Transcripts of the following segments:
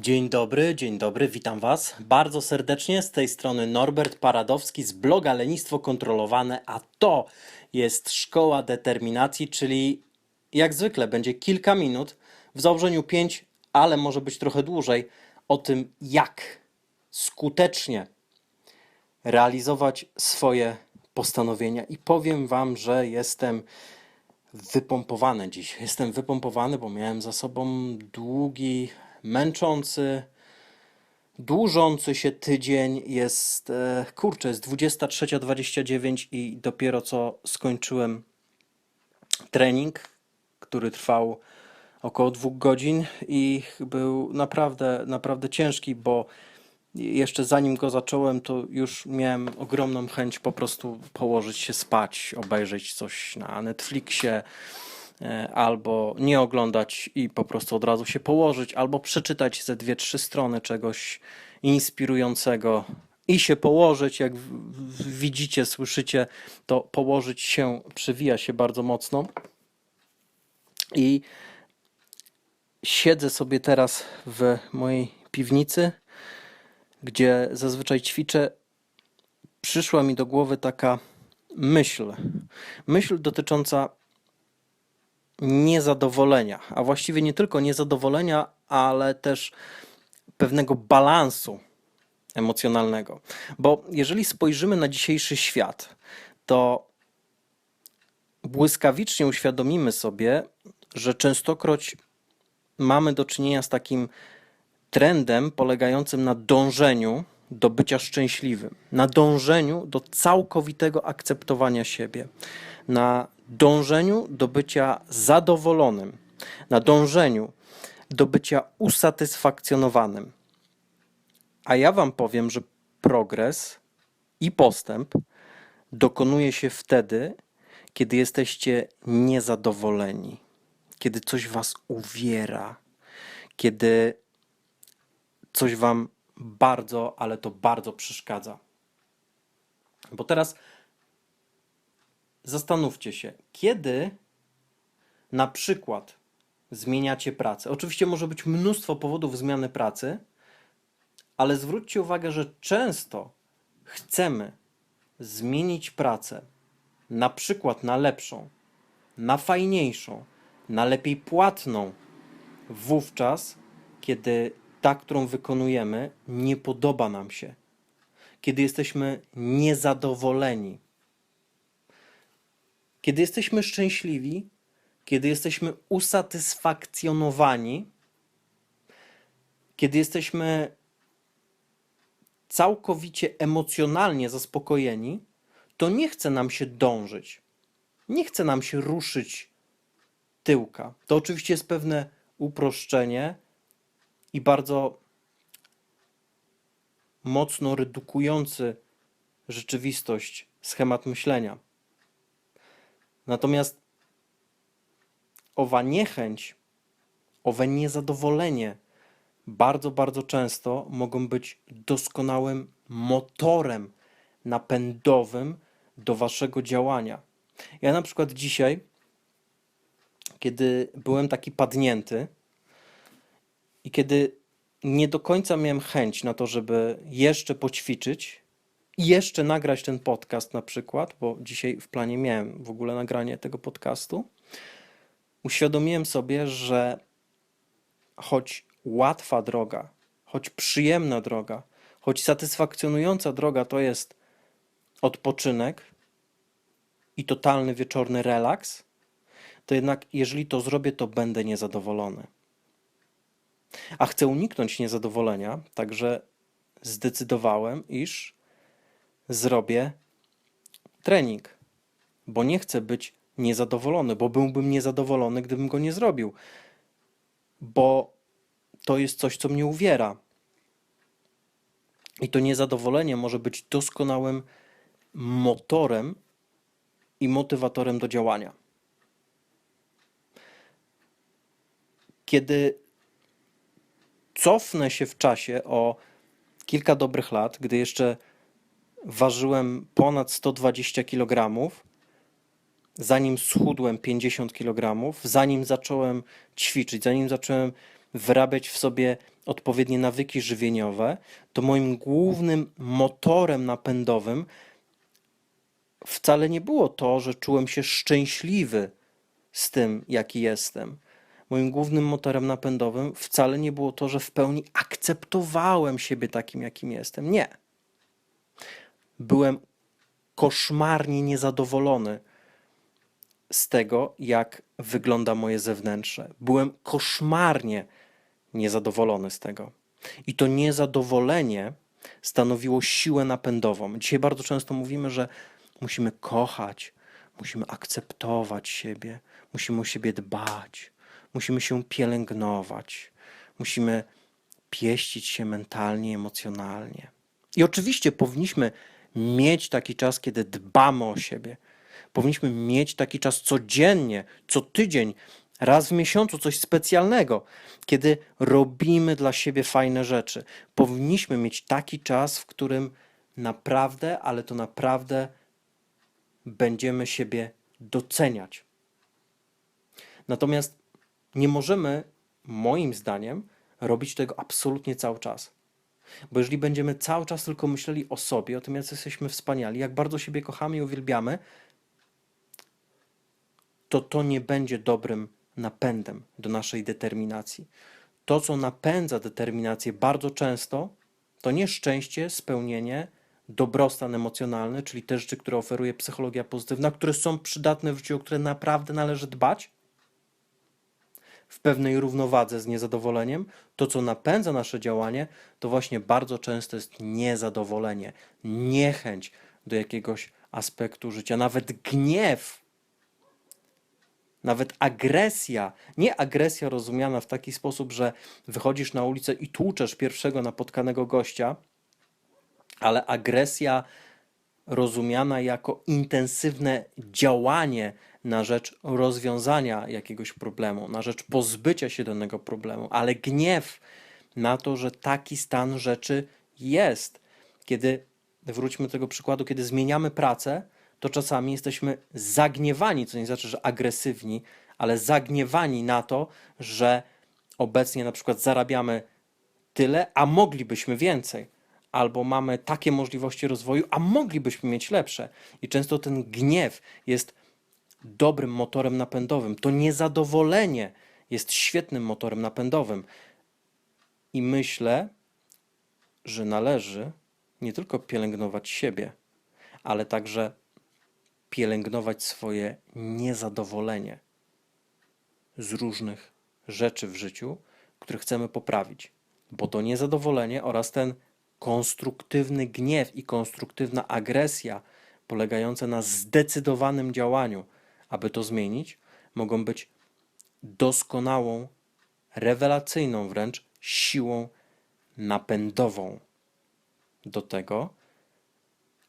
Dzień dobry, dzień dobry, witam Was bardzo serdecznie. Z tej strony Norbert Paradowski z bloga Lenistwo Kontrolowane, a to jest Szkoła Determinacji, czyli jak zwykle będzie kilka minut, w założeniu pięć, ale może być trochę dłużej, o tym, jak skutecznie realizować swoje postanowienia. I powiem Wam, że jestem wypompowany dziś. Jestem wypompowany, bo miałem za sobą długi, męczący, dłużący się tydzień. Jest, e, kurczę, jest 23.29 i dopiero co skończyłem trening, który trwał około dwóch godzin i był naprawdę, naprawdę ciężki, bo jeszcze zanim go zacząłem, to już miałem ogromną chęć po prostu położyć się spać, obejrzeć coś na Netflixie, albo nie oglądać i po prostu od razu się położyć, albo przeczytać ze dwie, trzy strony czegoś inspirującego i się położyć. Jak widzicie, słyszycie, to położyć się przywija się bardzo mocno. I siedzę sobie teraz w mojej piwnicy, gdzie zazwyczaj ćwiczę. Przyszła mi do głowy taka myśl. Myśl dotycząca niezadowolenia, a właściwie nie tylko niezadowolenia, ale też pewnego balansu emocjonalnego. Bo jeżeli spojrzymy na dzisiejszy świat, to błyskawicznie uświadomimy sobie, że częstokroć mamy do czynienia z takim trendem polegającym na dążeniu do bycia szczęśliwym, na dążeniu do całkowitego akceptowania siebie, na dążeniu do bycia zadowolonym, na dążeniu do bycia usatysfakcjonowanym. A ja Wam powiem, że progres i postęp dokonuje się wtedy, kiedy jesteście niezadowoleni, kiedy coś Was uwiera, kiedy coś Wam bardzo, ale to bardzo przeszkadza. Bo teraz zastanówcie się, kiedy na przykład zmieniacie pracę. Oczywiście może być mnóstwo powodów zmiany pracy, ale zwróćcie uwagę, że często chcemy zmienić pracę na przykład na lepszą, na fajniejszą, na lepiej płatną, wówczas, kiedy ta, którą wykonujemy, nie podoba nam się, kiedy jesteśmy niezadowoleni, kiedy jesteśmy szczęśliwi, kiedy jesteśmy usatysfakcjonowani, kiedy jesteśmy całkowicie emocjonalnie zaspokojeni, to nie chce nam się dążyć, nie chce nam się ruszyć tyłka. To oczywiście jest pewne uproszczenie i bardzo mocno redukujący rzeczywistość schemat myślenia. Natomiast owa niechęć, owe niezadowolenie bardzo, bardzo często mogą być doskonałym motorem napędowym do waszego działania. Ja na przykład dzisiaj, kiedy byłem taki padnięty i kiedy nie do końca miałem chęć na to, żeby jeszcze poćwiczyć i jeszcze nagrać ten podcast na przykład, bo dzisiaj w planie miałem w ogóle nagranie tego podcastu, uświadomiłem sobie, że choć łatwa droga, choć przyjemna droga, choć satysfakcjonująca droga to jest odpoczynek i totalny wieczorny relaks, to jednak jeżeli to zrobię, to będę niezadowolony. A chcę uniknąć niezadowolenia, także zdecydowałem, iż zrobię trening, bo nie chcę być niezadowolony, bo byłbym niezadowolony, gdybym go nie zrobił, bo to jest coś, co mnie uwiera. I to niezadowolenie może być doskonałym motorem i motywatorem do działania. Kiedy cofnę się w czasie o kilka dobrych lat, gdy jeszcze ważyłem ponad 120 kg, zanim schudłem 50 kg, zanim zacząłem ćwiczyć, zanim zacząłem wyrabiać w sobie odpowiednie nawyki żywieniowe, to moim głównym motorem napędowym wcale nie było to, że czułem się szczęśliwy z tym, jaki jestem. Moim głównym motorem napędowym wcale nie było to, że w pełni akceptowałem siebie takim, jakim jestem. Nie. Byłem koszmarnie niezadowolony z tego, jak wygląda moje zewnętrze. Byłem koszmarnie niezadowolony z tego. I to niezadowolenie stanowiło siłę napędową. Dzisiaj bardzo często mówimy, że musimy kochać, musimy akceptować siebie, musimy o siebie dbać, musimy się pielęgnować, musimy pieścić się mentalnie, emocjonalnie. I oczywiście powinniśmy mieć taki czas, kiedy dbamy o siebie. Powinniśmy mieć taki czas codziennie, co tydzień, raz w miesiącu coś specjalnego, kiedy robimy dla siebie fajne rzeczy. Powinniśmy mieć taki czas, w którym naprawdę, ale to naprawdę będziemy siebie doceniać. Natomiast nie możemy, moim zdaniem, robić tego absolutnie cały czas. Bo jeżeli będziemy cały czas tylko myśleli o sobie, o tym, jak jesteśmy wspaniali, jak bardzo siebie kochamy i uwielbiamy, to to nie będzie dobrym napędem do naszej determinacji. To, co napędza determinację bardzo często, to nie szczęście, spełnienie, dobrostan emocjonalny, czyli te rzeczy, które oferuje psychologia pozytywna, które są przydatne w życiu, o które naprawdę należy dbać, w pewnej równowadze z niezadowoleniem, to co napędza nasze działanie, to właśnie bardzo często jest niezadowolenie, niechęć do jakiegoś aspektu życia, nawet gniew, nawet agresja. Nie agresja rozumiana w taki sposób, że wychodzisz na ulicę i tłuczesz pierwszego napotkanego gościa, ale agresja rozumiana jako intensywne działanie na rzecz rozwiązania jakiegoś problemu, na rzecz pozbycia się danego problemu, ale gniew na to, że taki stan rzeczy jest. Kiedy, wróćmy do tego przykładu, kiedy zmieniamy pracę, to czasami jesteśmy zagniewani, co nie znaczy, że agresywni, ale zagniewani na to, że obecnie na przykład zarabiamy tyle, a moglibyśmy więcej. Albo mamy takie możliwości rozwoju, a moglibyśmy mieć lepsze. I często ten gniew jest dobrym motorem napędowym. To niezadowolenie jest świetnym motorem napędowym. I myślę, że należy nie tylko pielęgnować siebie, ale także pielęgnować swoje niezadowolenie z różnych rzeczy w życiu, które chcemy poprawić. Bo to niezadowolenie oraz ten konstruktywny gniew i konstruktywna agresja polegające na zdecydowanym działaniu, aby to zmienić, mogą być doskonałą, rewelacyjną wręcz siłą napędową do tego,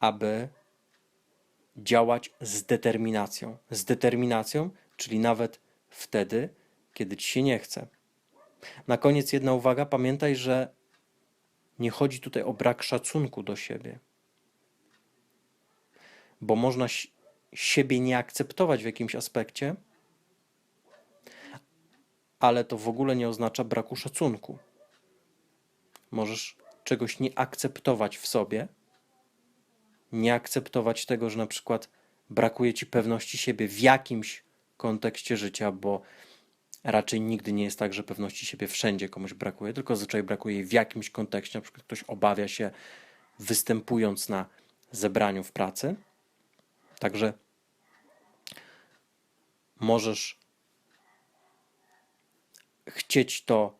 aby działać z determinacją. Z determinacją, czyli nawet wtedy, kiedy ci się nie chce. Na koniec jedna uwaga: pamiętaj, że nie chodzi tutaj o brak szacunku do siebie, bo można siebie nie akceptować w jakimś aspekcie, ale to w ogóle nie oznacza braku szacunku. Możesz czegoś nie akceptować w sobie, nie akceptować tego, że na przykład brakuje ci pewności siebie w jakimś kontekście życia, bo raczej nigdy nie jest tak, że pewności siebie wszędzie komuś brakuje, tylko zazwyczaj brakuje jej w jakimś kontekście, na przykład ktoś obawia się występując na zebraniu w pracy. Także możesz chcieć to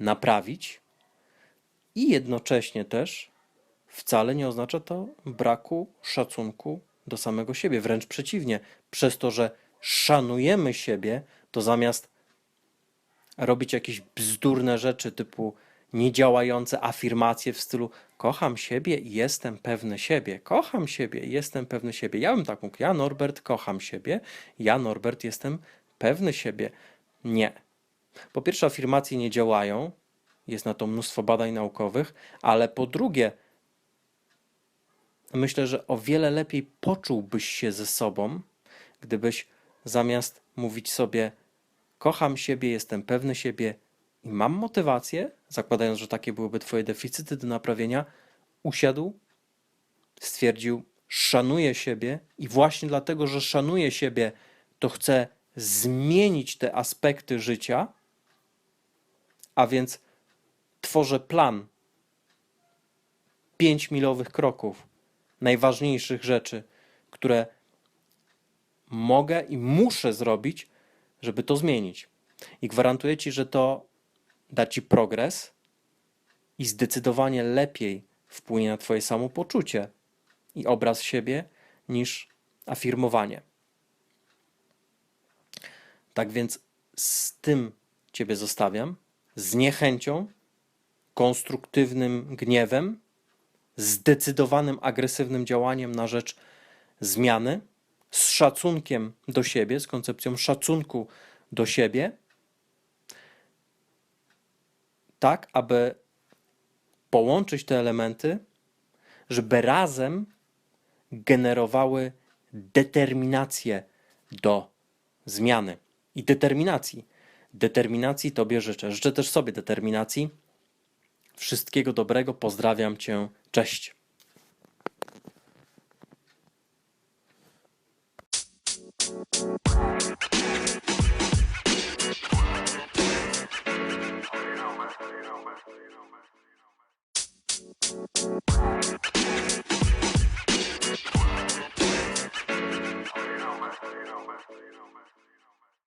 naprawić i jednocześnie też wcale nie oznacza to braku szacunku do samego siebie. Wręcz przeciwnie, przez to, że szanujemy siebie, to zamiast robić jakieś bzdurne rzeczy typu niedziałające afirmacje w stylu kocham siebie i jestem pewny siebie, kocham siebie i jestem pewny siebie. Ja bym tak mógł, ja Norbert kocham siebie, ja Norbert jestem pewny siebie. Nie. Po pierwsze afirmacje nie działają, jest na to mnóstwo badań naukowych, ale po drugie myślę, że o wiele lepiej poczułbyś się ze sobą, gdybyś zamiast mówić sobie kocham siebie, jestem pewny siebie i mam motywację, zakładając, że takie byłyby Twoje deficyty do naprawienia, usiadł, stwierdził, szanuję siebie i właśnie dlatego, że szanuję siebie, to chcę zmienić te aspekty życia, a więc tworzę plan pięć milowych kroków, najważniejszych rzeczy, które mogę i muszę zrobić, żeby to zmienić. I gwarantuję Ci, że to da Ci progres i zdecydowanie lepiej wpłynie na Twoje samopoczucie i obraz siebie niż afirmowanie. Tak więc z tym Ciebie zostawiam, z niechęcią, konstruktywnym gniewem, zdecydowanym agresywnym działaniem na rzecz zmiany, z szacunkiem do siebie, z koncepcją szacunku do siebie, tak aby połączyć te elementy, żeby razem generowały determinację do zmiany i determinacji. Determinacji Tobie życzę. Życzę też sobie determinacji. Wszystkiego dobrego, pozdrawiam Cię. Cześć. Thank you.